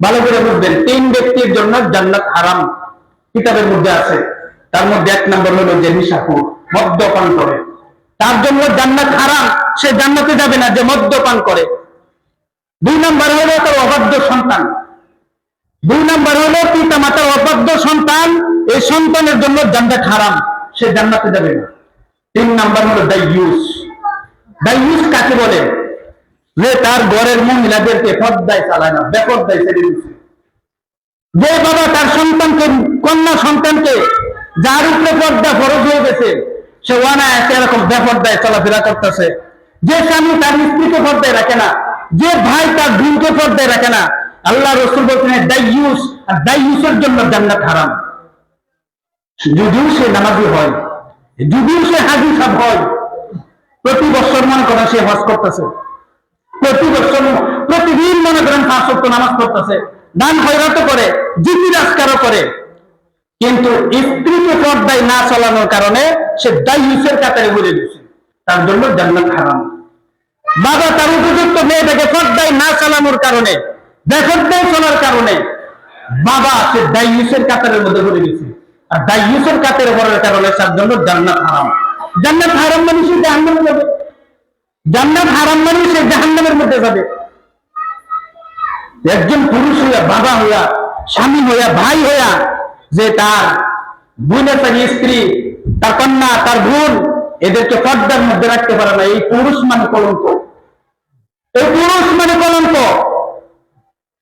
ভালো করে বুঝবেন, তিন ব্যক্তির জন্য জান্নাত হারাম কিতাবের মধ্যে আছে। তার মধ্যে এক নম্বর হলো যে নিশাকুর মদ্যপান করে। তার জন্য জান্নাত হারাম, সে জান্নাতে যাবে না, যে মদ্যপান করে। দুই নম্বর হলো তার অবাধ্য সন্তান। দুই নম্বর হলো পিতা মাতার অবাধ্য সন্তান, এই সন্তানের জন্য জান্নাত হারাম, সে জান্নাতে যাবে না। তিন নম্বর হলো দাইয়ুস দাইয়ুস কাকে বলে? যে তার ঘরের মহিলাদেরকে পর্দায় চালায় না বেপর্দায় ছেড়ে দিচ্ছে যে বাবা তার সন্তানকে, কন্যা সন্তানকে যার উপরে পর্দা ফরজ হয়ে গেছে, সে ওয়ানায় এরকম বেপর্দায় চলাফেরা করতেছে। যে স্বামী তার স্ত্রীকে পর্দায় রাখে না, যে ভাই তার বোনকে পর্দায় রাখে না, আল্লাহ রসুল বলছেন দাইয়ুস আর দাইয়ুসের জন্য জান্নাত হারাম। যদিও সে নামাজি হয়, যদিও সে হাজি সাহ হয়, প্রতি বছর মনে করেন সে হজ করতেছে। প্রতিদিন মনে করেন পাঁচ নামাজ পড়তেছে। দান হয়রাতো করে করে। কিন্তু স্ত্রীকে পর্দায় না কারণে সে দায়ুসের কাতারে দিচ্ছে তার জন্য জান্নাত হারাম। বাবা তার উপযুক্ত মেয়েটাকে পর্দায় না চালানোর কারণে চলার কারণে বাবা সে দায়ুসের কাতারের মধ্যে দিচ্ছে আর দায়ুসের কাতারে কারণে তার জন্য জান্নাত হারাম। জান্নাত হারাম মানে সে জান্নাত হারাম মানে সে জাহান্নামের মধ্যে যাবে। একজন পুরুষ হইয়া, বাবা হইয়া, স্বামী হইয়া, ভাই হইয়া যে তার বোনের তার স্ত্রী, তার কন্যা, তার বোন, এদেরকে পর্দার মধ্যে রাখতে পারে না। এই পুরুষ মানে কলঙ্ক। এই পুরুষ মানে কলঙ্ক।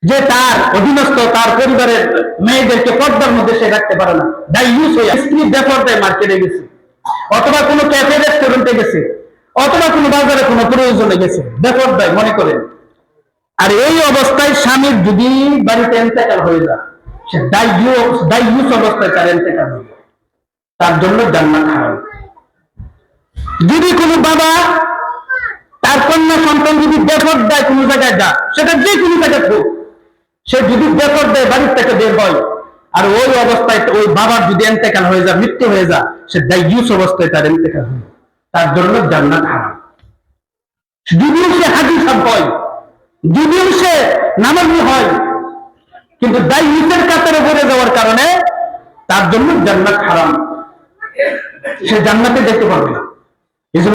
যে তার অধীনস্থ, তার পরিবারের মেয়েদেরকে পর্দার মধ্যে সে রাখতে পারে না। ডাইউস হইয়া স্ত্রী বেপর্দায় মার্কেটে গেছে। অথবা কোনো ক্যাফে রেস্টুরেন্টে গেছে। অথবা কোনো বাজারে কোনো প্রয়োজনে গেছে। বেপর্দায় মনে করেন। আর এই অবস্থায় স্বামীর যদি বাড়িতে এন্তেকাল হয়ে যায়, সে ডাইউস ডাইউস অবস্থায় তার এন্তেকাল হয়ে যায়। তার জন্য জান্নাত হারাম। যদি কোনো বাবা তার কন্যা সন্তান যদি বেপর্দায় কোনো জায়গায় যা সেটা যে কোনো জায়গায় হোক, সে যদি বেপর্দায় বাড়ির থেকে বের হয়, আর ওই অবস্থায় ওই বাবার যদি এন্তেকাল হয়ে যায়, মৃত্যু হয়ে যায়, সে ডাইউস অবস্থায় তার এন্তেকাল হয় তার জন্য জান্নাত হারাম। যদিও সে হাজি সাপ হয়, যদিও সে নামাজি হয়, কিন্তু দায় নিজের কাতারে পড়ে যাওয়ার কারণে তার জন্য জান্নাত হারাম। সে জান্নাতে যেতে পারবে না।